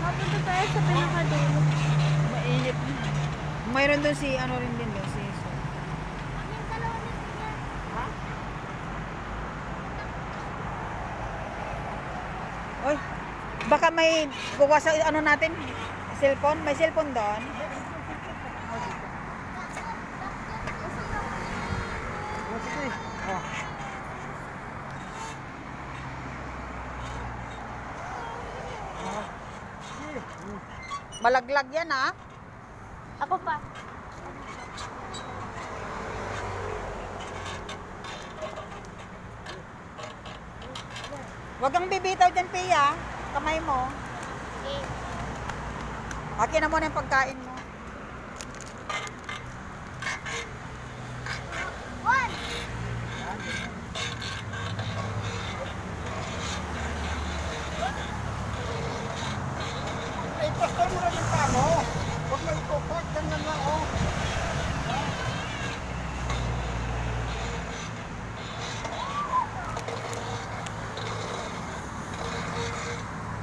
Mapunta tayo sa pinakadulo. Mainit na. Mayroon doon si ano rin din doon si Iso. Ha? Oy, baka may bukas ano natin, cellphone, may cellphone doon. Malaglag yan ah. Ako pa. Huwag kang bibitaw dyan, Pia. Kamay mo. Okay. Akin na muna yung pagkain mo. Pastor mo rin yung tamo. Huwag mo lang, oh.